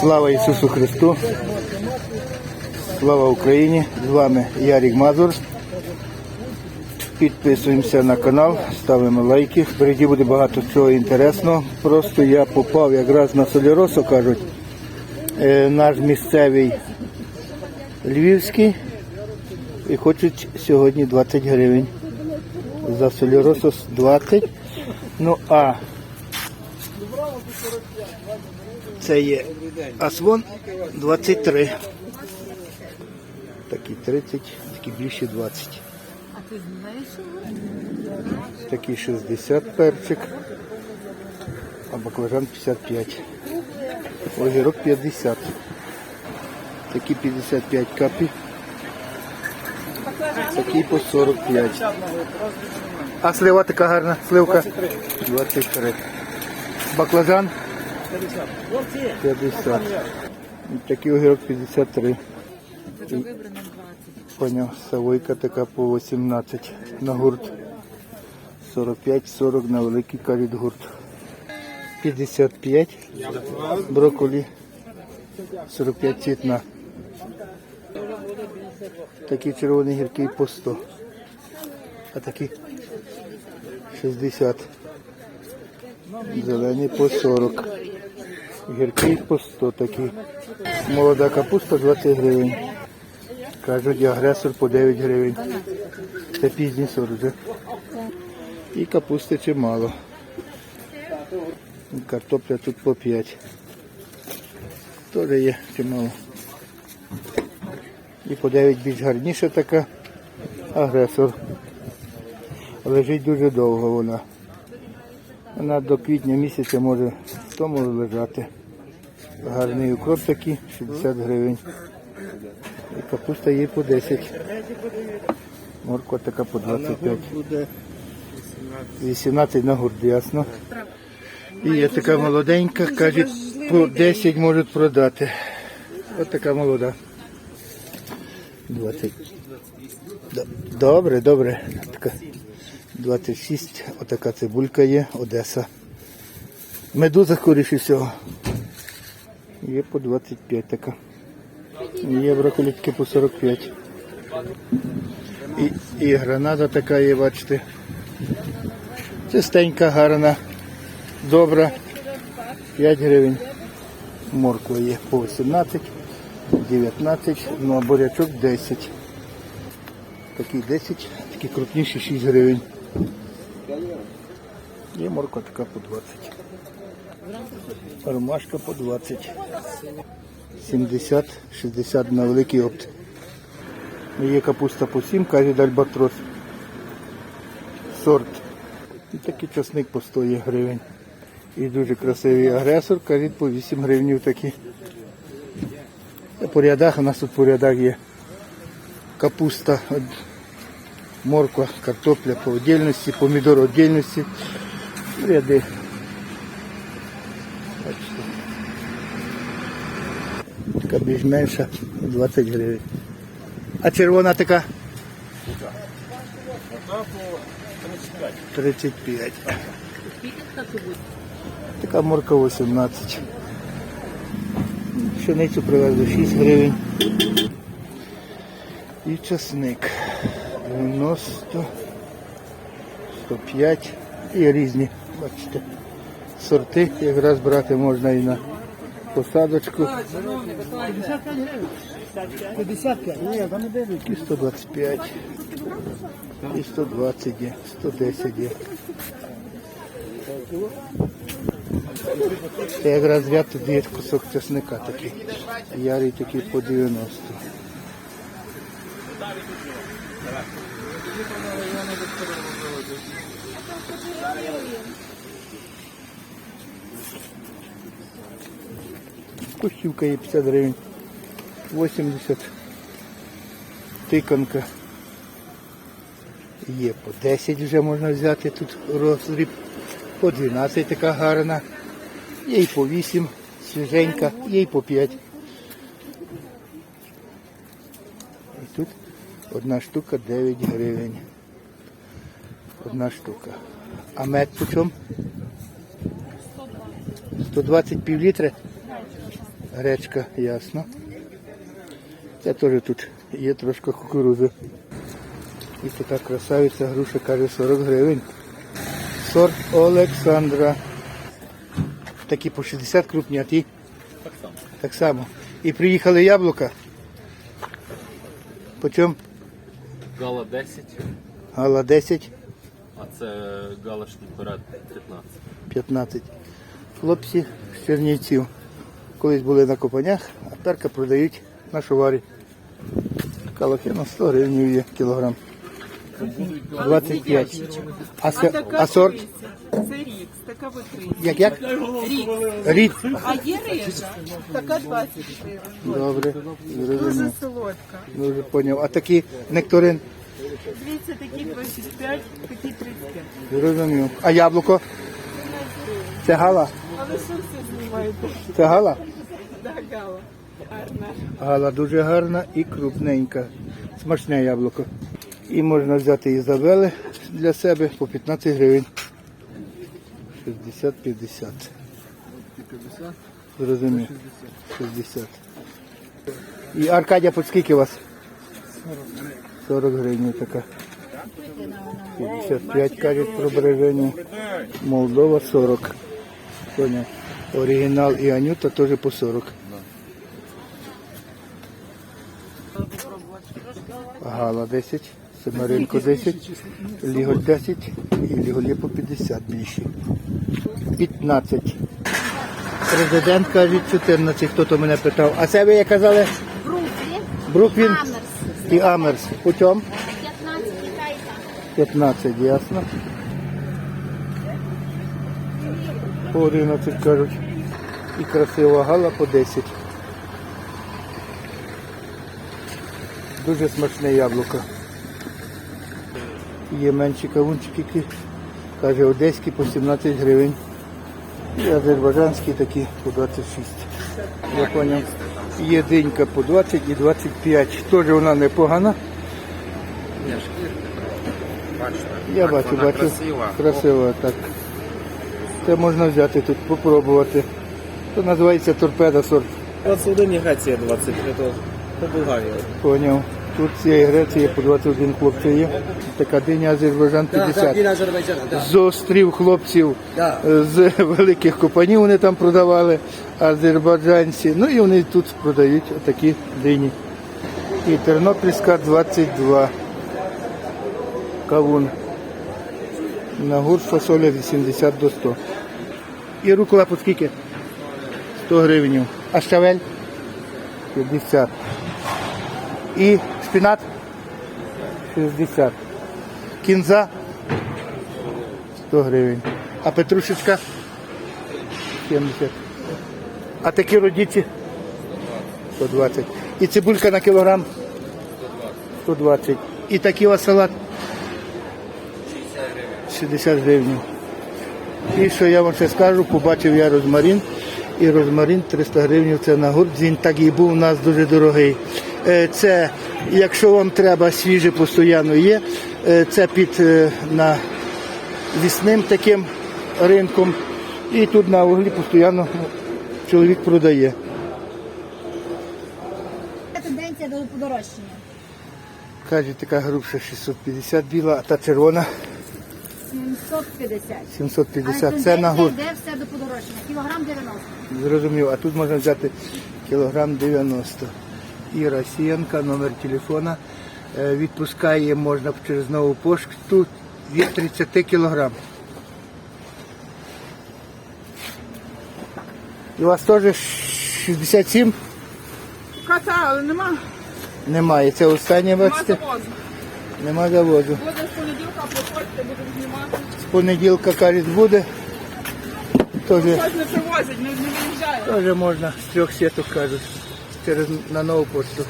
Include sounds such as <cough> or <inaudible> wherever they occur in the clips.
Слава Ісусу Христу! Слава Україні! З вами Ярік Мазур. Підписуємося на канал, ставимо лайки. Впереді буде багато чого інтересного. Просто я попав якраз на Соліросо, кажуть. Е, наш місцевий львівський. І хочуть сьогодні 20 гривень. За Соліросос 20. Ну а це є Асвон 23. Такі 30, такі більші 20. А ти знаєш, Такий 60 перчик, а баклажан 55. Огірок 50. Такі 55 капі. Такий по 45. А слива така гарна, сливка? 23. Баклажан? 50. І Такий огірок 53. Це вибрано 20. Поняв, савойка така по 18 на гурт. 45-40 на великий каріт гурт. 55 брокколі. 45 цвітна. Такий червоний гіркий по 100. А такий 60. Зелений по 40. Гіркий по 100 такий. Молода капуста 20 гривень. Кажуть, агресор по 9 гривень. Це пізній сорт вже. І капусти чимало. Картопля тут по 5. Теж є чимало. І по 9 більш гарніша така. Агресор. Лежить дуже довго вона. Вона до квітня місяця може в тому лежати. Гарний укроп такий, 60 гривень. І капуста є по 10. Морква така по 25. 18 на гурт, ясно. І є така молоденька, кажуть, по 10 можуть продати. Ось така молода. 20. Добре, добре. Така 26. Отака цибулька є, Одеса. Медуза скоріше всього. Є по 25 така. Є брокколітки по 45. І, і гранада така є, бачите. Чистенька, гарна, добра. 5 гривень. Морква є по 18, 19, ну а бурячок 10. Такий 10, такі крупніші 6 гривень. Є така по 20. Ромашка по 20. 70, 60 на великий опт. Є капуста по 7, каже Альбатрос. Сорт. І такий часник по 100 гривень. І дуже красивий агресор, кажуть, по 8 гривень такі. По рядах, у нас тут по рядах є капуста, морква, картопля по отдельності, помідор отдельності. Ряди. Бачите. Така більш менша, 20 гривень. А червона така? 35. Скільки така? Така морка 18. Пшеницю привезли 6 гривень. І часник 90, 105 і різні, бачите, сорти якраз брати можна і на посадочку. 55, ні, там не дивлюсь. І 125, і 120 є, 110 є. Це якраз ряд тут є кусок чесника такий. Ярий такий по 90. Кущівка є 50 гривень. 80. Тиканка. Є по 10 вже можна взяти тут розріб. По 12 така гарна. Є і по 8 свіженька, є і по 5. І тут одна штука 9 гривень. Одна штука. А мед по чому? 120 пів літри? Гречка, ясно. Це теж тут є трошки кукурузи. І така красавиця груша каже 40 гривень. Сорт Олександра. Такі по 60 крупні, а ті? Так само. Так само. І приїхали яблука. Почем? Гала 10, Гала 10, а це галашний перед 15. 15. Хлопці з Чернівців. Колись були на копанях, а перка продають на шоварі. Калахина 100 гривень є кілограм. 25. А, се- а сорт? Це рікс, така викриця. Як як? Рід. А є рижа, така 20 гривень. Добре. Дуже Зрозумів. солодка. Дуже поняв. А такі нектарин? Дивіться, такі 25, такі 35. Зрозумів. А яблуко? Це гала? Але що все знімаєте? Це гала? Да, гала. Гарна. Гала дуже гарна і крупненька. Смачне яблуко. І можна взяти Ізабели для себе по 15 гривень. 60-50. Зрозумів. 60. І Аркадія по скільки у вас? 40 гривень така. 55 кажуть про береження. Молдова 40. Поняв. Оригінал і Анюта теж по 40. Гала 10, Семеринко 10, Ліголь 10 і Ліголі по 50 більші. 15. Президент каже 14, хто то мене питав. А це ви як казали? Бруквін і Амерс. 15 15, ясно. По 11 кажуть. І красива гала по 10. Дуже смачне яблуко. Є менші кавунчики, каже, одеські по 17 гривень. І азербайджанські такі по 26. Я поняв. Є динька по 20 і 25. Теж вона непогана. Я бачу, бачу. красива. Так. Це можна взяти тут, попробувати. Це називається торпеда сорт. 21 Греція 20, то по Болгарії. Поняв. Тут цієї Греції по 21 хлопця є. Така диня Азербайджан 50. Азербайджана, так. З острів хлопців Да. з <laughs> великих компаній вони там продавали, азербайджанці. Ну і вони тут продають такі дині. І Тернопільська 22. Кавун. На гурт фасоля 80 до 100. І рукола по скільки? 100 гривень. А щавель? 50. І шпінат? 60. Кінза? 100 гривень. А петрушечка? 70. А такі родиці? 120. І цибулька на кілограм? 120. І такий у вас салат? 60 гривень. І що я вам ще скажу, побачив я розмарин. І розмарин 300 гривень це на гурт. Він так і був у нас дуже дорогий. Е, Це, якщо вам треба, свіже постійно є. Е, Це під е, на вісним таким ринком. І тут на углі постійно чоловік продає. Тенденція до подорожчання. Каже, така грубша 650 біла, а та червона 750. 750. Це на гурт. Де все до подорожчання? Кілограм 90. Зрозумів, а тут можна взяти кілограм 90. І Росіянка, номер телефона. Е, Відпускає можна через нову пошту від 30 кілограм. І у вас теж 67? Кота, але нема. Немає. Це останнє, бачите? завозу. Нема завозу. Буде з понеділка, приходьте, будемо знімати. З понеділка кажуть буде. Теж, Щось не привозять, не, не виїжджає. теж можна з трьох сіток кажуть. Через на нову пошту.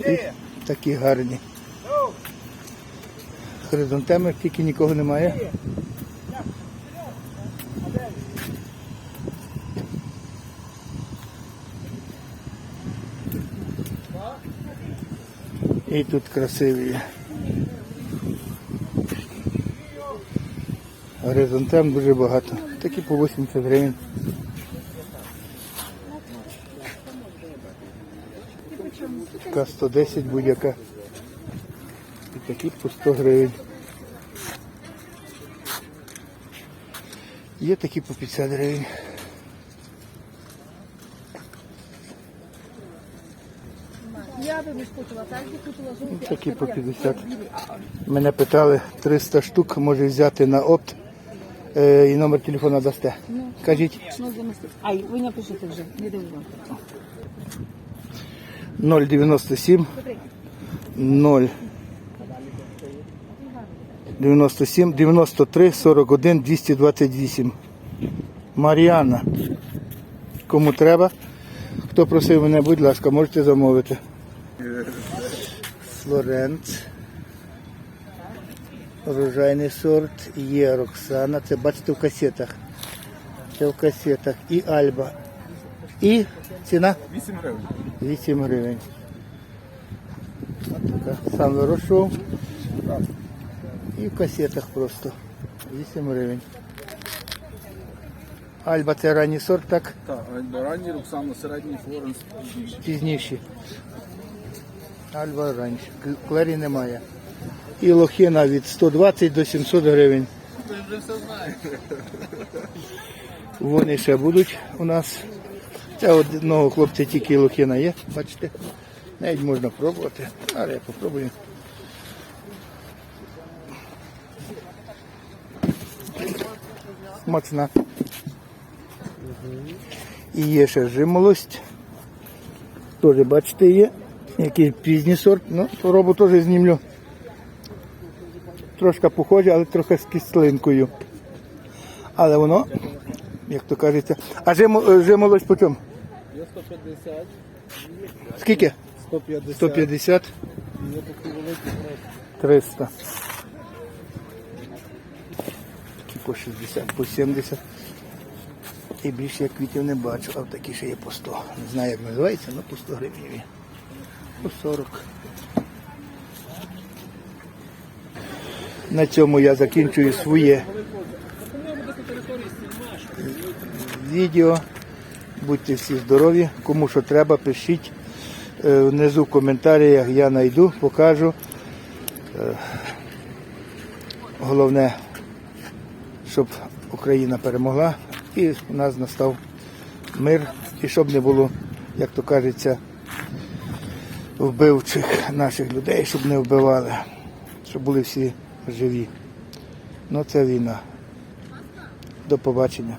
І такі гарні. Хризантеми, тільки нікого немає. І тут красиві. Горизонтем дуже багато. Такі по 80 гривень. Така 110 будь-яка. І такі по 100 гривень. Є такі по 50 гривень. Такі по 50. Мене питали 300 штук може взяти на опт. Е, і номер телефона дасте. Кажіть Ну, замістити. Ай, ви напишете вже, не дивно. 097 0 97 93 41 228. Маріана. Кому треба? Хто просив мене, будь ласка, можете замовити. Флоренц. Урожайний сорт. Є Роксана. Це бачите в касетах. Це в касетах. І Альба. І ціна? 8 гривень. 8 гривень. Сам вирощував. І в касетах просто. 8 гривень. Альба це ранній сорт, так? Так, ранній Роксана, середній Флоренс. Пізніші. Альба раніше. Клері немає. І лохина від 120 до 700 гривень. Ви вже все знаєте. Вони ще будуть у нас. Це одного хлопця тільки лохина є, бачите. Навіть можна пробувати, але я попробую. Смачна. І є ще жимолость. Теж, бачите, є. Який пізній сорт. Ну, спробу теж знімлю. Трошки похоже, але трохи з кислинкою. Але воно, як то кажеться. А жимо- жимолость по чому? Є 150, Скільки? 150. 150, Є такі великі. 300. Такі по 60, по 70. І більше я квітів не бачу, а такі ще є по 100. Не знаю, як називається, але по 100 гривень. По 40. На цьому я закінчую своє відео. Будьте всі здорові. Кому що треба, пишіть. Е, Внизу в коментарях я знайду, покажу. Е, Головне, щоб Україна перемогла і у нас настав мир, і щоб не було, як то кажеться, вбивчих наших людей, щоб не вбивали, щоб були всі живі. Ну це війна. До побачення.